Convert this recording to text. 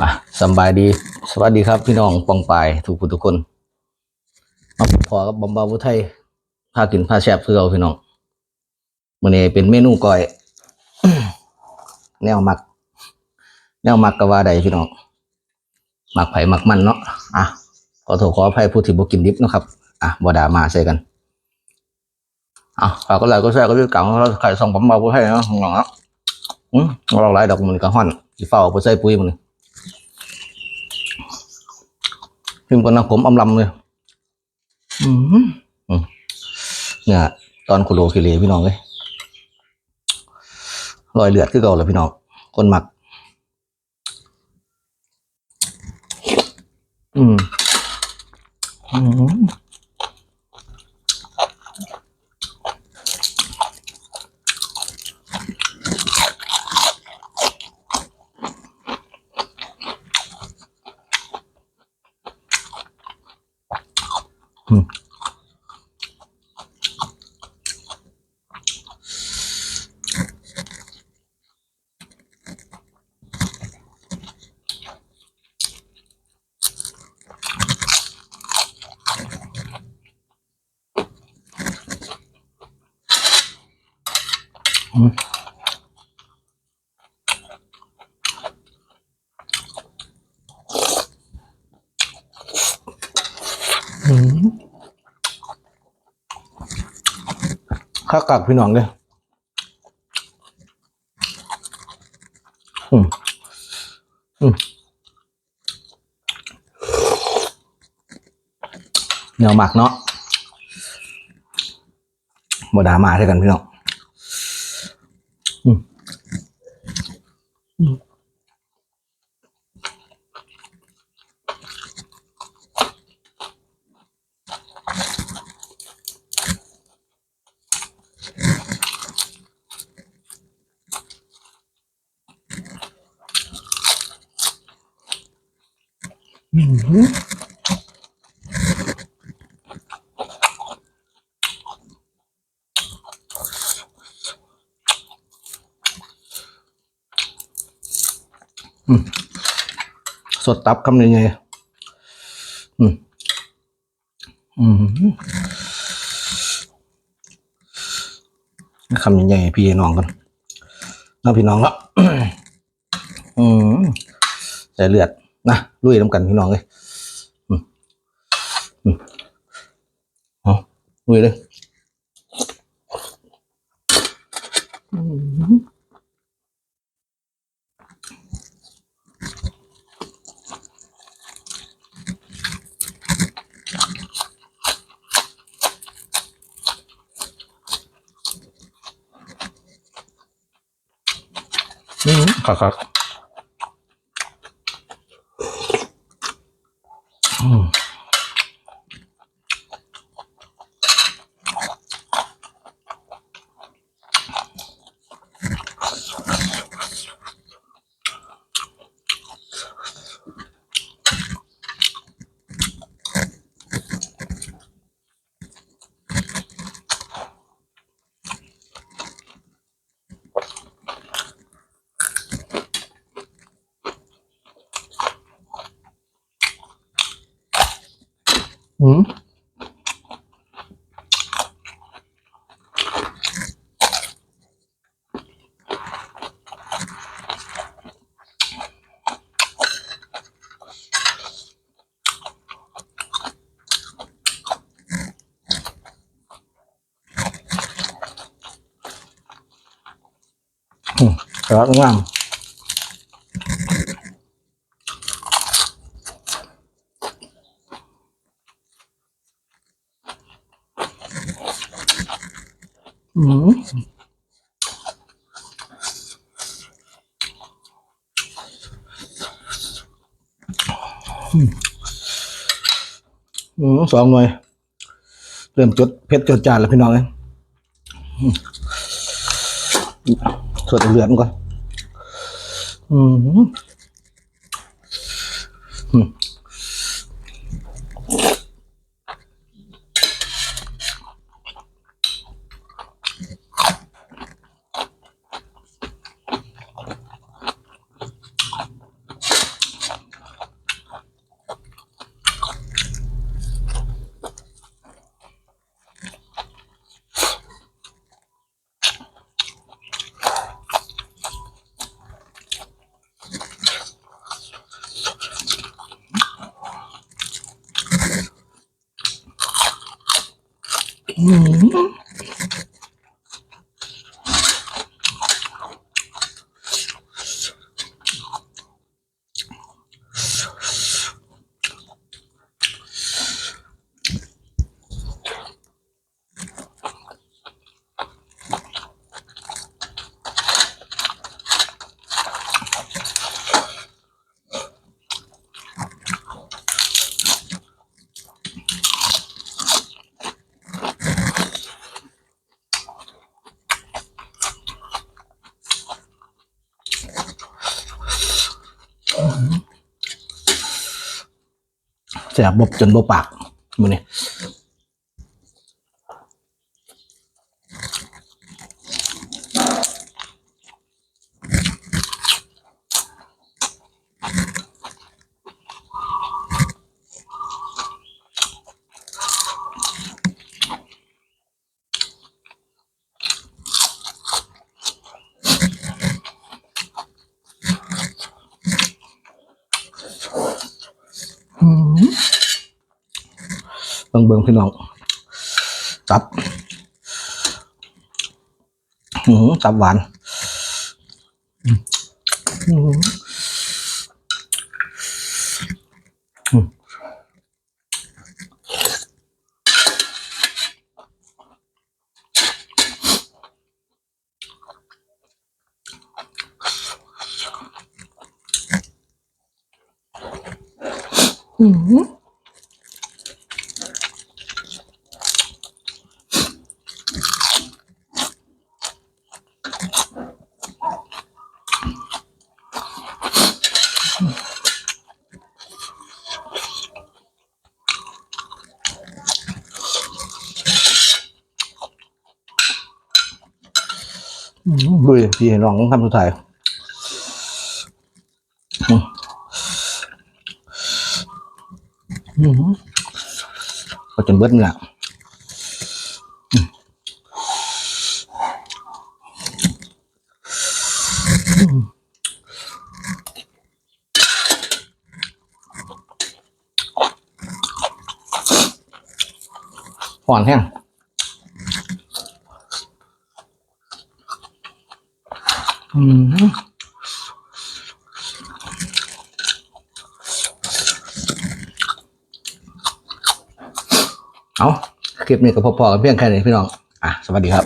มาสบายดี สวัสดีครับพี่น้องปองปายทุกผู้ทุกคนมาพอกับบอมบาวุไทยพากินพาแซ่บคือเอาพี่น้องมื้อนี้เป็นเมนูก้อย แนวมัก แนวมักก็ว่าใดพี่น้องหมักไผ่หมักมันเนาะอะขอโทษขออภัยผู้ที่บ่กินดิบนะครับ อะบ่ด่ามาใส่กันอะฝากก็ไลค์ก็แชร์ก็ด้วยกังเราไข่ส่งบอมบาวุไทยเนาะของน้องเนาะอืมเราหลายดอกมันก็ฮ้อนสิเฝ้าเอาไปใส่ปุ๋ยมัน พิมพ์กันนะผมอำลำเลยอืมอืมเนี่ยตอนคุโรคิเลพี่น้องเลยรอยเลือดคือเก่าเลยพี่น้องคนหมัก อืม อืม อืม ข้ากักพี่น้องเลยอืมอืมเหนียวหมักเนาะบดามาด้วยกันพี่น้อง สดตับคำยังไงอืม อืมคำยังไงพี่น้องกันน้องพี่น้องละอืมใส่เลือดนะลุยน้ำกันพี่น้องเลยอืมอืมเอา ลุยเลยอืมอืมครับ อืมอืมครับงาม อืมอืม สองหน่วยเริ่มจดเพชรจดจานแล้วพี่น้องเลยอืมสดเหลือดมันก่อนอืม อืม แสบบบจนบปากมือนี่ เบิ่งเบิ่งพี่น้องตับหืมตับหวานอืมอื้อหื ลุยพี่น้องทำสุดท้ายอืมอืมก็จนเบิดเนื้ออืมอืมหวานแห้ง อืมเอาคลิปนี้ก็พอๆกันเพียงแค่นี้พี่น้อง อะ สวัสดีครับ